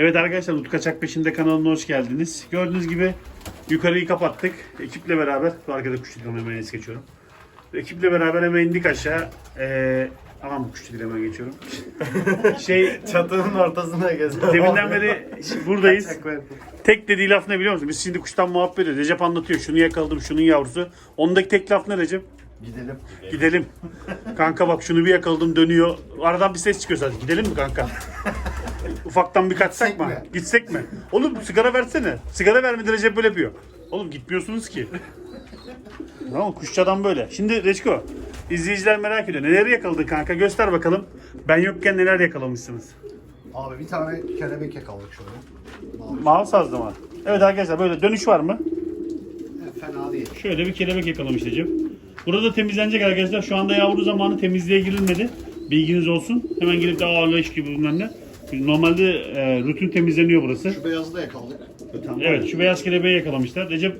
Evet arkadaşlar Utku Kaçak Peşinde kanalına hoş geldiniz. Gördüğünüz gibi yukarıyı kapattık. Ekiple beraber, bu arkada kuş dileme hemen es geçiyorum. Ekiple beraber hemen indik aşağı. Ee, aman kuş dileme geçiyorum. şey, Çatının ortasına gezer. deminden beri buradayız. Tek dediği laf ne biliyor musun? Biz şimdi kuştan muhabbet ediyoruz. Recep anlatıyor. Şunu yakaladım, şunun yavrusu. Ondaki tek laf ne Recep? Gidelim. Gidelim. Kanka bak şunu bir yakaladım dönüyor. Aradan bir ses çıkıyor sadece. Gidelim mi kanka? Ufaktan bir kaçsak Gitsek mı? mi? Gitsek mi? Oğlum sigara versene. Sigara vermedi Recep böyle yapıyor. Oğlum gitmiyorsunuz ki. Tamam kuşçadan böyle. Şimdi Reçko izleyiciler merak ediyor. Neleri yakaladın kanka? Göster bakalım. Ben yokken neler yakalamışsınız? Abi bir tane kelebek yakaladık şöyle. Mavi. Sazlı mı? Evet arkadaşlar böyle dönüş var mı? E, Fena değil. Şöyle bir kelebek yakalamış Recep. Burada temizlenecek arkadaşlar. Şu anda yavru zamanı temizliğe girilmedi. Bilginiz olsun. Hemen gelip de ağırlayış gibi bilmem ne. Normalde e, rutin temizleniyor burası. Şu beyazı da yakaladık. Öten var Evet şu beyaz kelebeği yakalamışlar. Recep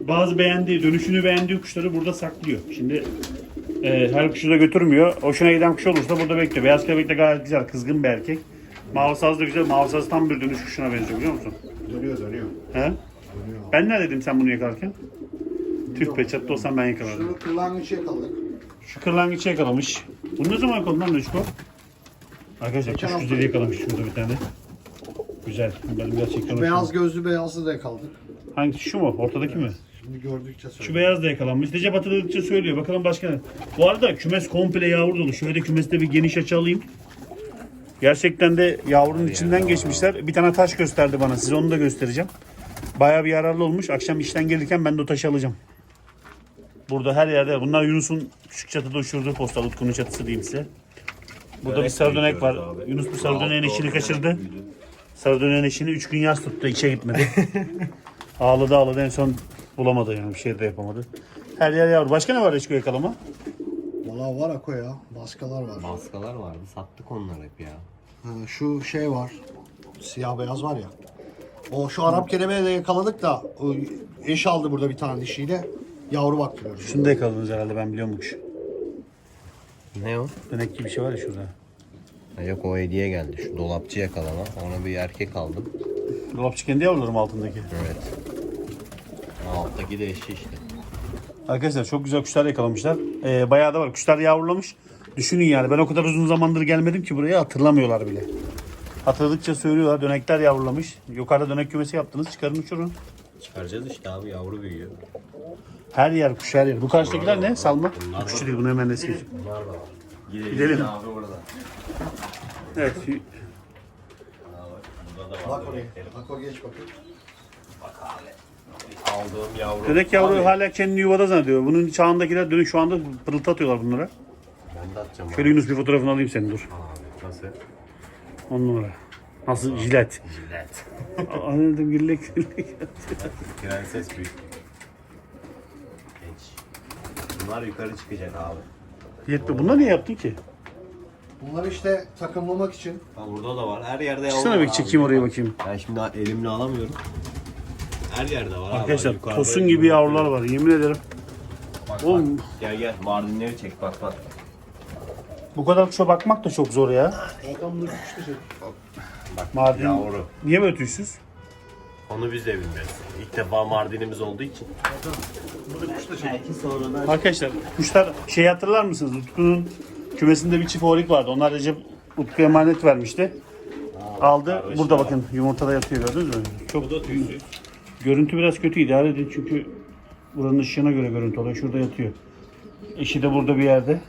bazı beğendiği, dönüşünü beğendiği kuşları burada saklıyor. Şimdi e, her kuşu da götürmüyor. Hoşuna giden kuş olursa burada bekliyor. Beyaz kelebek de gayet güzel, kızgın bir erkek. Mavi saz da güzel. Mavi saz tam bir dönüş kuşuna benziyor biliyor musun? Dönüyor dönüyor. He? Dönüyor. Ben ne dedim sen bunu yakalarken? Tüh be çattı olsam ben yakalardım. Şunu kırlangıç yakaladık. Şu kırlangıçı yakalamış. Bunu ne zaman yakaladın lan Reşko? Arkadaşlar kuş güzeli yakalamış şurada bir tane. Güzel. Benim gerçekten Şu beyaz gözlü beyazı da yakaladık. Hangisi şu mu? Ortadaki mi? Şimdi gördükçe söyle. Şu beyaz da yakalanmış. Recep hatırladıkça söylüyor. Bakalım başka ne? Bu arada kümes komple yavru dolu. Şöyle kümeste bir geniş açı alayım. Gerçekten de yavrunun içinden geçmişler. Bir tane taş gösterdi bana. Size onu da göstereceğim. Bayağı bir yararlı olmuş. Akşam işten gelirken ben de o taşı alacağım. Burada her yerde. Bunlar Yunus'un küçük çatıda uçurduğu postal. Utku'nun çatısı diyeyim size. Burada bir sarı dönek var. Yunus bu sarı döneğin eşini kaçırdı. Sarı döneğin eşini 3 gün yaz tuttu. içe gitmedi. ağladı ağladı. En son bulamadı yani. Bir şey de yapamadı. Her yer yavru. Başka ne var Reçko yakalama? Valla var Ako ya. Baskalar var. Maskalar vardı. Sattık onları hep ya. Ha, şu şey var. Siyah beyaz var ya. O şu Arap kelebeği de yakaladık da o eş aldı burada bir tane dişiyle. Yavru baktırıyoruz. Şunu da yakaladınız herhalde ben biliyorum bu kuşu. Ne o? Dönek gibi bir şey var ya şurada. Ha, Yok o hediye geldi. Şu dolapçı yakalama. Ona bir erkek aldım. Dolapçı kendi yavrularım altındaki. Evet. Alttaki de eşi işte. Arkadaşlar çok güzel kuşlar yakalamışlar. Ee, bayağı da var. Kuşlar yavrulamış. Düşünün yani ben o kadar uzun zamandır gelmedim ki buraya hatırlamıyorlar bile. Hatırladıkça söylüyorlar. Dönekler yavrulamış. Yukarıda dönek kümesi yaptınız. Çıkarın uçurun. Çıkaracağız işte abi yavru büyüyor. Her yer kuş her yer. Bu karşıdakiler ne? Salma. Bu kuşçu değil bunu hemen es geçeyim. Bunlar da var. Gidelim. Abi orada. Evet. Burada da var. Bak oraya. Geç bakayım. Bak abi. Aldığım yavru. Dönek yavru Abi, hala kendini yuvada zannediyor. Bunun çağındakiler dönük şu anda pırıltı atıyorlar bunlara. Ben de atacağım Şöyle Yunus bir fotoğrafını alayım senin dur. Abi nasıl? On numara. Nasıl jilet. Jilet. Anladım gillek gillek. Prenses büyük. Genç. Bunlar yukarı çıkacak abi. Yetme. Bunlar niye yaptın ki? Bunlar işte takımlamak için. Ha burada da var. Her yerde yavru Çıksana bir abi. çekeyim oraya bakayım. Ben şimdi elimle alamıyorum. Her yerde var abi. Arkadaşlar Yukarıda, tosun gibi yavrular var yemin ederim. Bak, bak. Oğlum. Gel gel Mardinleri çek bak bak. Bu kadar kuşa bakmak da çok zor ya. Adamlar işte şey. Bak Mardin. yavru. Niye böyle tüysüz? Onu biz de bilmiyoruz. İlk defa Mardinimiz olduğu için. Belki sonradan Arkadaşlar kuşlar şey hatırlar mısınız? Utku'nun kümesinde bir çift oğlik vardı. Onlar Recep Utku'ya emanet vermişti. Aldı. kardeşi Burada var. bakın yumurtada yatıyor gördünüz mü? Çok Bu da tüysüz. görüntü biraz kötü idare edin çünkü buranın ışığına göre görüntü oluyor. Şurada yatıyor. Eşi de burada bir yerde.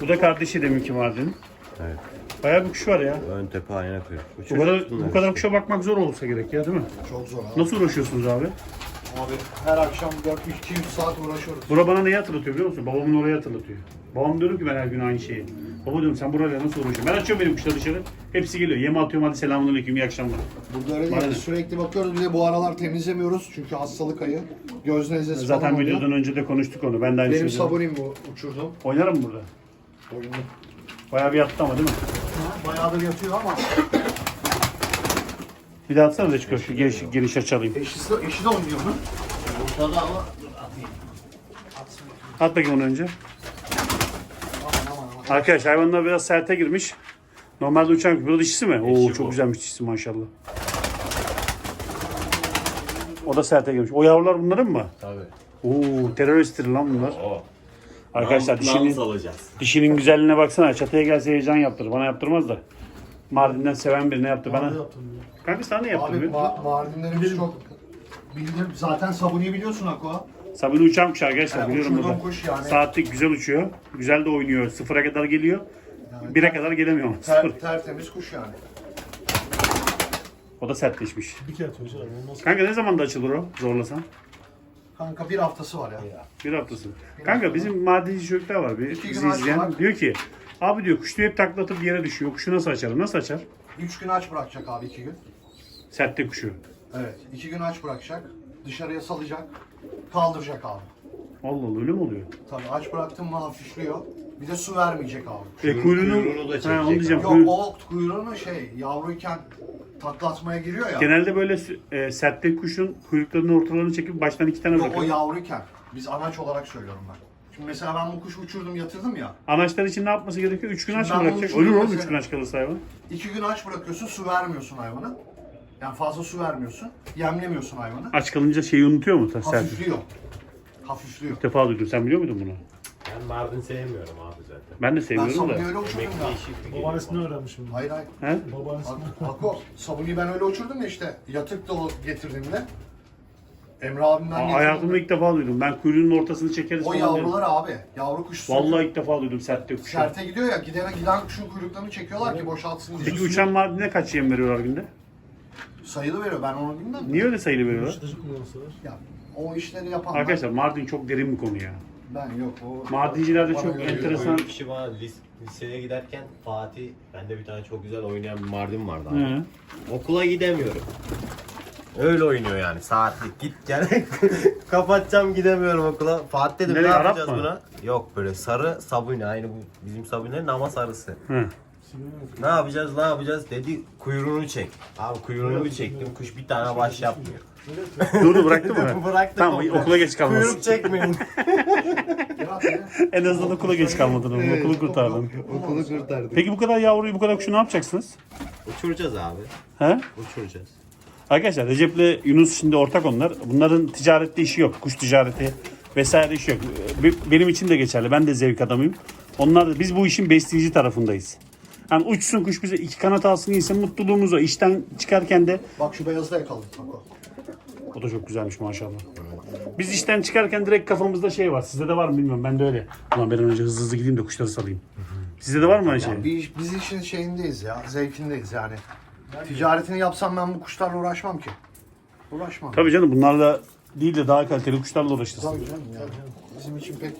Bu da kardeşi deminki Mardin'in. Evet. Bayağı bir kuş var ya. Ön tepe ayna koyuyor. Bu kadar, bu kadar kuşa bakmak zor olsa gerek ya değil mi? Çok zor abi. Nasıl uğraşıyorsunuz abi? Abi her akşam 4-200 saat uğraşıyoruz. Bura bana neyi hatırlatıyor biliyor musun? Babamın orayı hatırlatıyor. Babam diyorum ki ben her gün aynı şeyi. Baba diyorum sen burayla nasıl uğraşıyorsun? Ben açıyorum benim kuşları dışarı. Hepsi geliyor. Yem atıyorum hadi selamünaleyküm iyi akşamlar. Burada öyle değil. Aynen. Sürekli bakıyoruz. Bir de bu aralar temizlemiyoruz. Çünkü hastalık ayı. Göz nezlesi Zaten falan oluyor. videodan önce de konuştuk onu. Ben de aynı Benim şeyi sabunim bu uçurdum. Oynarım mı burada? Oyunu. Bayağı bir yattı ama değil mi? Bayağıdır yatıyor ama Bir daha atsana da çıkıyor şu geniş, geniş açalayım. eşi, eşi de oynuyor mu? Ortada ama At bakayım onu önce. Arkadaş hayvanlar biraz serte girmiş. Normalde uçan da dişisi mi? Oo çok bu. güzelmiş dişisi maşallah. O da serte girmiş. O yavrular bunların mı? tabii. Oo teröristtir lan bunlar. O. Arkadaşlar Nam- dişinin, alacağız. dişinin güzelliğine baksana. Çatıya gelse heyecan yaptırır. Bana yaptırmaz da. Mardin'den seven birine yaptı. Bana... Kanka sana ne Abi yaptırıyor? ma Mardinlerimiz çok bildim. Zaten sabuniyi biliyorsun Aqua. Sabuni uçan kuş arkadaşlar Yani biliyorum uçurduğum burada. kuş yani. Saatlik güzel uçuyor. Güzel de oynuyor. Sıfıra kadar geliyor. Bire kadar gelemiyor ama. Sıfır. Ter, tertemiz kuş yani. O da sertleşmiş. Bir kere olmaz. Kanka ne zaman da açılır o zorlasan? Kanka bir haftası var ya. Bir haftası. Kanka bizim madenci çocuklar var bir İki bizi izleyen. açmak. Diyor ki abi diyor kuş diyor hep taklatıp yere düşüyor. Kuşu nasıl açar? Nasıl açar? Üç gün aç bırakacak abi iki gün. Sertte kuşu. Evet. iki gün aç bırakacak. Dışarıya salacak. Kaldıracak abi. Allah Allah öyle mi oluyor? Tabii aç bıraktın mı hafifliyor. Bir de su vermeyecek abi. E kuyruğunu, kuyruğunu da ha, çekecek onu diyeceğim. Yok Kuyruğu- o kuyruğunu şey yavruyken taklatmaya giriyor ya. Genelde böyle e, sertte kuşun kuyruklarının ortalarını çekip baştan iki tane Yok o bırakıyor. yavruyken. Biz anaç olarak söylüyorum ben. Şimdi mesela ben bu kuşu uçurdum yatırdım ya. Anaçlar için ne yapması gerekiyor? Üç gün Şimdi aç ben mı bunu bırakacak? Ölür oğlum üç gün aç kalırsa hayvan. İki gün aç bırakıyorsun su vermiyorsun hayvana. Yani fazla su vermiyorsun. Yemlemiyorsun hayvanı. Aç kalınca şeyi unutuyor mu? ta- Sert. Hafifliyor. Hafifliyor. İlk defa duydum. Sen biliyor muydun bunu? Ben Mardin sevmiyorum abi zaten. Ben de Ben seviyorum sabuni da. öyle uçurdum ya. geliyor. Babaannesini öğrenmişim. Hayır hayır. He? Babaannesini. Ako, sabuni ben öyle uçurdum ya işte. Yatık da o getirdiğimde. Emre abimden Aa, getirdim. hayatımda ilk defa duydum. Ben kuyruğunun ortasını çekeriz O falan dedim. yavrular abi. Yavru kuş Vallahi ilk defa duydum sertte kuşu. Serte gidiyor ya gidene giden kuşun kuyruklarını çekiyorlar ki boşaltsın diye. Peki uçan Mardin'e kaç yem veriyorlar günde? Sayılı veriyor ben onu bilmem. Niye öyle sayılı veriyorlar? Yumuşatıcı kullansalar. Ya, o işleri yapanlar. Arkadaşlar Mardin çok derin bir konu ya. Ben yok o. Bana çok göre enteresan- Bir kişi bana lis- liseye giderken Fatih, bende bir tane çok güzel oynayan bir Mardin vardı abi. Hı. Okula gidemiyorum. Öyle oynuyor yani saatlik git gel. Kapatacağım gidemiyorum okula. Fatih dedim Nereye, ne Arap yapacağız mı? buna? Yok böyle sarı sabuni aynı bu bizim sabunilerin ama sarısı. Hı. Ne yapacağız ne yapacağız dedi kuyruğunu çek. Abi kuyruğunu bir çektim kuş bir tane baş yapmıyor. Dur dur bıraktın mı? Bıraktım Tamam okula. okula geç kalmasın. Kuyruk çekmeyin. En azından okula geç kalmadın oğlum. Okulu kurtardın. Okulu kurtardık. Peki bu kadar yavruyu bu kadar kuşu ne yapacaksınız? Uçuracağız abi. He? Uçuracağız. Arkadaşlar Recep'le Yunus şimdi ortak onlar. Bunların ticarette işi yok. Kuş ticareti vesaire işi yok. Be- Benim için de geçerli. Ben de zevk adamıyım. Onlar da biz bu işin besleyici tarafındayız. Yani uçsun kuş bize iki kanat alsın iyisi mutluluğumuz o. İşten çıkarken de Bak şu beyazı da yakaladık bak o. o da çok güzelmiş maşallah. Biz işten çıkarken direkt kafamızda şey var. Sizde de var mı bilmiyorum. Ben de öyle. Ulan bir an önce hızlı hızlı gideyim de kuşları salayım. Sizde de var mı aynı şey? Biz, biz işin şeyindeyiz ya, zevkindeyiz yani. Ticaretini yapsam ben bu kuşlarla uğraşmam ki. Uğraşmam. Tabii canım bunlarla değil de daha kaliteli kuşlarla uğraşırsın. Tabii canım yani. Bizim için pek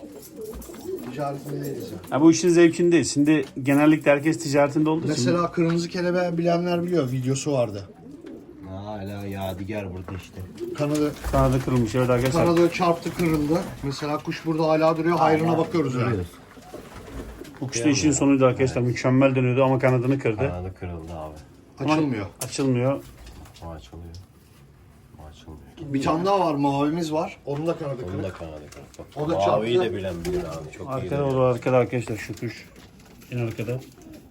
ticaretindeyiz yani. Ya bu işin zevkindeyiz. Şimdi genellikle herkes ticaretinde olduğu için. Mesela kırmızı kelebeği bilenler biliyor, videosu vardı. Hala yadigar burada işte. Kanadı, Kanadı kırılmış evet arkadaşlar. kanadı çarptı kırıldı. Mesela kuş burada hala duruyor, hayrına bakıyoruz yani. Bu kuş da işin sonuydu arkadaşlar. Mükemmel dönüyordu ama kanadını kırdı. Kanadı kırıldı abi. Açılmıyor. Açılmıyor. O açılıyor. Açılmıyor. Bir tane daha var, mavimiz var. Onun da kanadı Onun da kırık. kanadı kırık. Bak, O da Maviyi çarptı. de bilen bilir abi. Çok iyi. Arkada o da arkada arkadaşlar şu kuş. En arkada.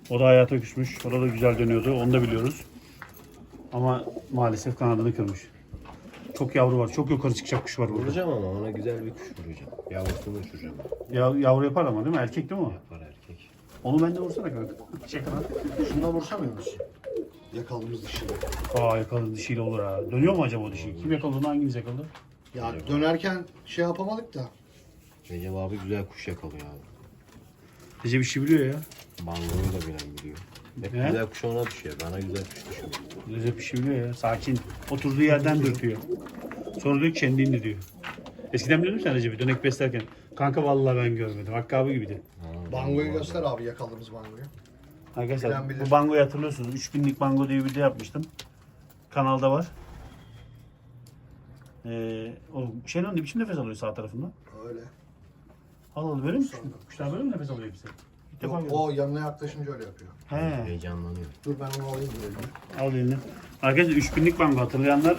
O da hayata küsmüş. O da güzel dönüyordu. Onu da biliyoruz. Ama maalesef kanadını kırmış. Çok yavru var. Çok yukarı çıkacak kuş var burada. Vuracağım ama ona güzel bir kuş vuracağım. Yavrusunu uçuracağım. Ya, yavru yapar ama değil mi? Erkek değil mi o? Yapar erkek. Onu bende vursana kanka. Şey kadar. Şundan vursamıyor musun? Yakaladığımız dişiyle. Aa yakaladı dişiyle olur ha. Dönüyor mu acaba o dişi? Kim yakaladı? Hangimiz yakaladı? Ya dönerken şey yapamadık da. Recep abi güzel kuş yakalıyor abi. Recep işi biliyor ya. Bangoyu da bilen biliyor. Hep Ne? güzel kuş ona düşüyor. Bana güzel kuş düşüyor. Recep işi biliyor ya. Sakin. Oturduğu yerden dürtüyor. Sonra diyor ki kendi indi diyor. Eskiden biliyordum sen Recep'i dönek beslerken. Kanka vallahi ben görmedim. Hakkı abi gibiydi. Bangoyu göster abi yakaladığımız bangoyu. Arkadaşlar bilir. bu bangoyu hatırlıyorsunuz. 3000'lik bango diye bir video yapmıştım. Kanalda var. Ee, o şey ne biçim nefes alıyor sağ tarafından? Öyle. Al al böyle mi? Kuşlar böyle mi nefes alıyor hepsi? İlk defa Yok, o yanına yaklaşınca öyle yapıyor. He. Heyecanlanıyor. Dur ben onu alayım böyle. Al elini. Arkadaşlar 3000'lik bango hatırlayanlar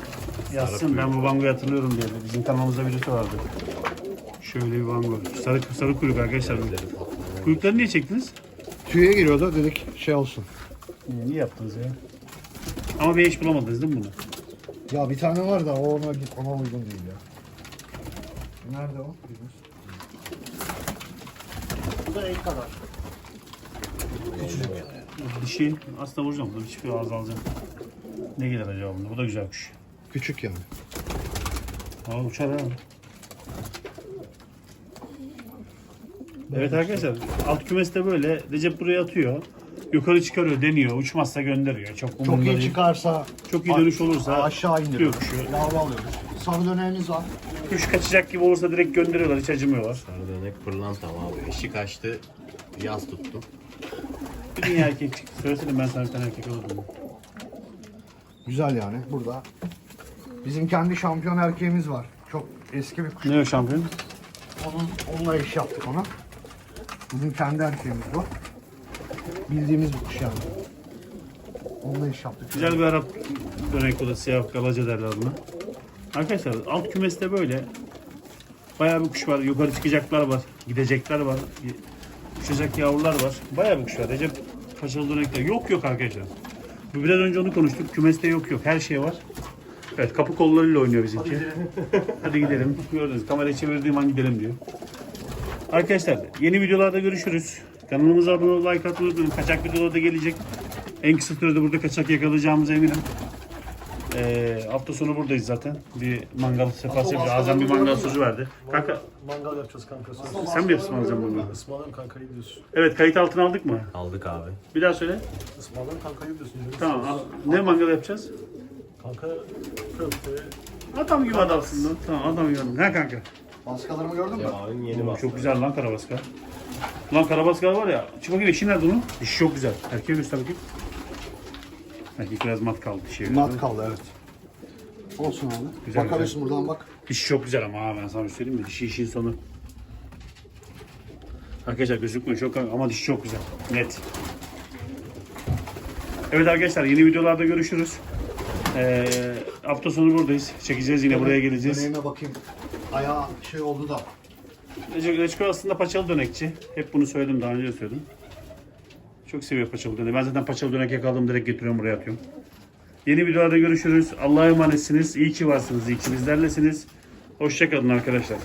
yazsın. Ben bu bangoyu hatırlıyorum diye. Bizim kanalımızda birisi vardı. Şöyle bir bango. Sarı, sarı kuyruk arkadaşlar. Kuyrukları niye çektiniz? Tüye giriyordu dedik şey olsun. Niye, niye yaptınız ya? Ama bir eş bulamadınız değil mi bunu? Ya bir tane var da o ona, ona uygun değil ya. Nerede o? Bu da el kadar. Dişi aslında vuracağım. Dur hiçbir ağız alacağım. Ne gelir acaba bunda? Bu da güzel kuş. Küçük yani. Aa uçar ha. Evet arkadaşlar alt kümeste böyle Recep buraya atıyor. Yukarı çıkarıyor, deniyor, uçmazsa gönderiyor. Çok, Çok umurunda iyi değil. çıkarsa Çok iyi dönüş olursa aşağı indiriyor. Şu- Yavru alıyoruz. Sarı döneğimiz var. Kuş kaçacak gibi olursa direkt gönderiyorlar, hiç acımıyorlar. Sarı dönek pırlantam abi. Eşi kaçtı. Yaz tuttum. Bir dünya erkek çıktı. Söylesene ben sana bir tane erkek alırdım. Güzel yani burada. Bizim kendi şampiyon erkeğimiz var. Çok eski bir kuş. Ne o şampiyon? Onun, onunla eş yaptık ona. Bizim kendi erkeğimiz bu. Bildiğimiz bir kuş yani. Onunla eş yaptık. Güzel bir Arap dönek o da siyah galaca derler buna. Arkadaşlar alt kümeste böyle bayağı bir kuş var. Yukarı çıkacaklar var. Gidecekler var. Uçacak yavrular var. Bayağı bir kuş var. Recep Paşalı dönekler. Yok yok arkadaşlar. Bu biraz önce onu konuştuk. Kümeste yok yok. Her şey var. Evet kapı kollarıyla oynuyor bizimki. Hadi gidelim. Gördünüz kamerayı çevirdiğim an gidelim diyor. Arkadaşlar yeni videolarda görüşürüz. Kanalımıza abone olup like atmayı unutmayın. Kaçak videolar da gelecek. En kısa sürede burada kaçak yakalayacağımıza eminim. Ee, hafta sonu buradayız zaten. Bir mangal sefası yapacağız. Azam bir mangal sözü verdi. Kanka Mangal yapacağız kanka. Söz. sen mi ısmarlayacaksın mangalı? Ismarlayalım kankayı diyorsun. Evet kayıt altına aldık mı? Aldık abi. Bir daha söyle. Ismarlayalım kankayı diyorsun. Tamam. al. Ne mangal yapacağız? Kanka köfte. Adam gibi adamsın lan. Tamam adam gibi adam. Ha kanka. Baskalarımı gördün mü? Abinin yeni bastı. çok güzel lan karabaskar. Lan karabaskar var ya. Çık bakayım eşi nerede onun? Dişi çok güzel. Erkeğe göster bakayım. Erkek biraz mat kaldı göre. Mat kaldı evet. Olsun abi. Güzel, Bakabilirsin buradan bak. Dişi çok güzel ama ha ben sana bir şey söyleyeyim mi? Dişi işin sonu. Arkadaşlar gözükmüyor çok ama dişi çok güzel. Net. Evet arkadaşlar yeni videolarda görüşürüz. Ee, hafta sonu buradayız. Çekeceğiz yine buraya geleceğiz. Döneğime bakayım. Ayağı şey oldu da. Recep Reçko aslında paçalı dönekçi. Hep bunu söyledim daha önce de söyledim. Çok seviyor paçalı dönek. Ben zaten paçalı dönek yakaladım direkt getiriyorum buraya atıyorum. Yeni videolarda görüşürüz. Allah'a emanetsiniz. İyi ki varsınız. İyi ki bizlerlesiniz. Hoşçakalın arkadaşlar.